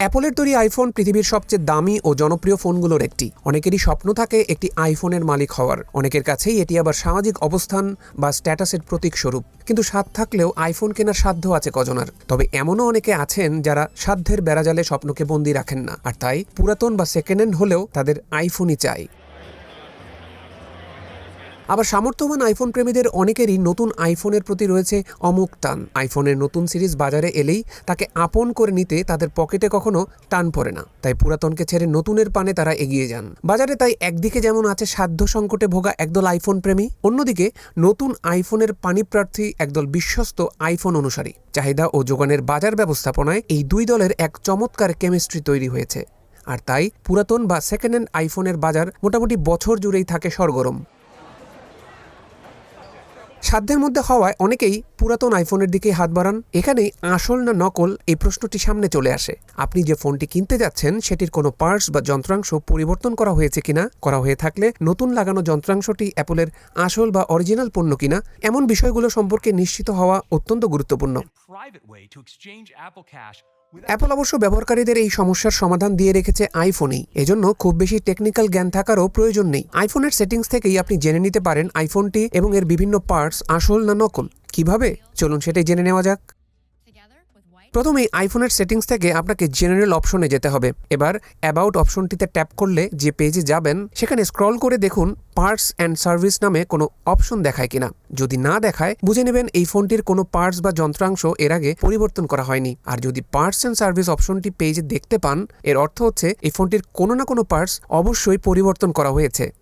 অ্যাপলের তৈরি আইফোন পৃথিবীর সবচেয়ে দামি ও জনপ্রিয় ফোনগুলোর একটি। অনেকেরই স্বপ্ন থাকে একটি আইফোনের মালিক হওয়ার। অনেকের কাছেই এটি আবার সামাজিক অবস্থান বা স্ট্যাটাসের প্রতীক স্বরূপ। কিন্তু স্বাদ থাকলেও আইফোন কেনার সাধ্য আছে কজনার। তবে এমনও অনেকে আছেন যারা সাধ্যের বেড়াজালে স্বপ্নকে বন্দি রাখেন না। আর তাই পুরাতন বা সেকেন্ড হ্যান্ড হলেও তাদের আইফোনই চাই। আবার সামর্থ্যবান আইফোন প্রেমীদের অনেকেরই নতুন আইফোনের প্রতি রয়েছে অমুক টান। আইফোনের নতুন সিরিজ বাজারে এলেই তাকে আপন করে নিতে তাদের পকেটে কখনো টান পড়ে না। তাই পুরাতনকে ছেড়ে নতুনের পানে তারা এগিয়ে যান। বাজারে তাই একদিকে যেমন আছে সাধ্য সংকটে ভোগা একদল আইফোন প্রেমী, অন্যদিকে নতুন আইফোনের পানিপ্রার্থী একদল বিশ্বস্ত আইফোন অনুসারী। চাহিদা ও যোগানের বাজার ব্যবস্থাপনায় এই দুই দলের এক চমৎকার কেমিস্ট্রি তৈরি হয়েছে। আর তাই পুরাতন বা সেকেন্ড হ্যান্ড আইফোনের বাজার মোটামুটি বছর জুড়েই থাকে সরগরম। সাধ্যের মধ্যে হওয়ায় অনেকেই পুরাতন আইফোনের দিকে হাত বাড়ান। এখানেই আসল না নকল এই প্রশ্নটি সামনে চলে আসে। আপনি যে ফোনটি কিনতে যাচ্ছেন, সেটির কোনো পার্টস বা যন্ত্রাংশ পরিবর্তন করা হয়েছে কিনা, করা হয়ে থাকলে নতুন লাগানো যন্ত্রাংশটি অ্যাপলের আসল বা অরিজিনাল পণ্য কিনা, এমন বিষয়গুলো সম্পর্কে নিশ্চিত হওয়া অত্যন্ত গুরুত্বপূর্ণ। অ্যাপল অবশ্য ব্যবহারকারীদের এই সমস্যার সমাধান দিয়ে রেখেছে আইফোনেই এজন্য খুব বেশি টেকনিক্যাল জ্ঞান থাকারও প্রয়োজন নেই। আইফোনের সেটিংস থেকেই আপনি জেনে নিতে পারেন আইফোনটি এবং এর বিভিন্ন পার্টস আসল না নকল। কীভাবে? চলুন সেটাই জেনে নেওয়া যাক। প্রথমেই আইফোনের সেটিংস থেকে আপনাকে জেনারেল অপশনে যেতে হবে। এবার অ্যাবাউট অপশনটিতে ট্যাপ করলে যে পেজে যাবেন, সেখানে স্ক্রল করে দেখুন পার্টস অ্যান্ড সার্ভিস নামে কোনো অপশন দেখায় কিনা। যদি না দেখায়, বুঝে নেবেন এই ফোনটির কোনো পার্টস বা যন্ত্রাংশ এর আগে পরিবর্তন করা হয়নি। আর যদি পার্টস অ্যান্ড সার্ভিস অপশনটি পেজে দেখতে পান, এর অর্থ হচ্ছে এই ফোনটির কোনো না কোনো পার্টস অবশ্যই পরিবর্তন করা হয়েছে।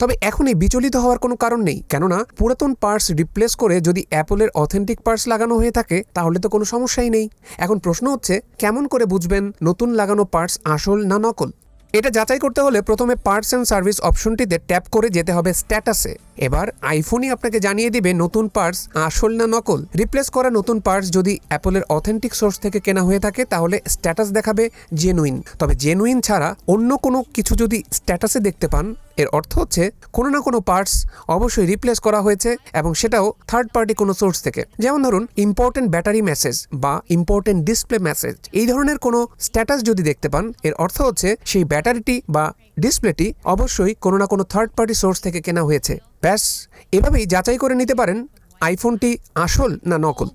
তবে এখন এই বিচলিত হওয়ার কোনো কারণ নেই। কেননা, পুরাতন পার্টস রিপ্লেস করে যদি অ্যাপলের অথেন্টিক পার্টস লাগানো হয়ে থাকে, তাহলে তো কোনো সমস্যাই নেই। এখন প্রশ্ন হচ্ছে, কেমন করে বুঝবেন নতুন লাগানো পার্টস আসল না নকল? এটা যাচাই করতে হলে প্রথমে পার্টস অ্যান্ড সার্ভিস অপশনটিতে ট্যাপ করে যেতে হবে স্ট্যাটাসে। এবার আইফোনই আপনাকে জানিয়ে দিবে নতুন পার্টস আসল না নকল। রিপ্লেস করা নতুন পার্টস যদি অ্যাপলের অথেন্টিক সোর্স থেকে কেনা হয়ে থাকে, তাহলে স্ট্যাটাস দেখাবে জেনুইন। তবে জেনুইন ছাড়া অন্য কোনো কিছু যদি স্ট্যাটাসে দেখতে পান এর অর্থ হচ্ছে কোনো না কোনো পার্টস অবশ্যই রিপ্লেস করা হয়েছে এবং সেটাও থার্ড পার্টি কোনো সোর্স থেকে। যেমন ধরুন ইম্পর্টেন্ট ব্যাটারি মেসেজ বা ইম্পর্টেন্ট ডিসপ্লে মেসেজ এই ধরনের কোনো স্ট্যাটাস যদি দেখতে পান, এর অর্থ হচ্ছে সেই ব্যাটারিটি বা ডিসপ্লেটি অবশ্যই কোনো না কোনো থার্ড পার্টি সোর্স থেকে কেনা হয়েছে। ব্যাস, এভাবেই যাচাই করে নিতে পারেন আইফোনটি আসল না নকল.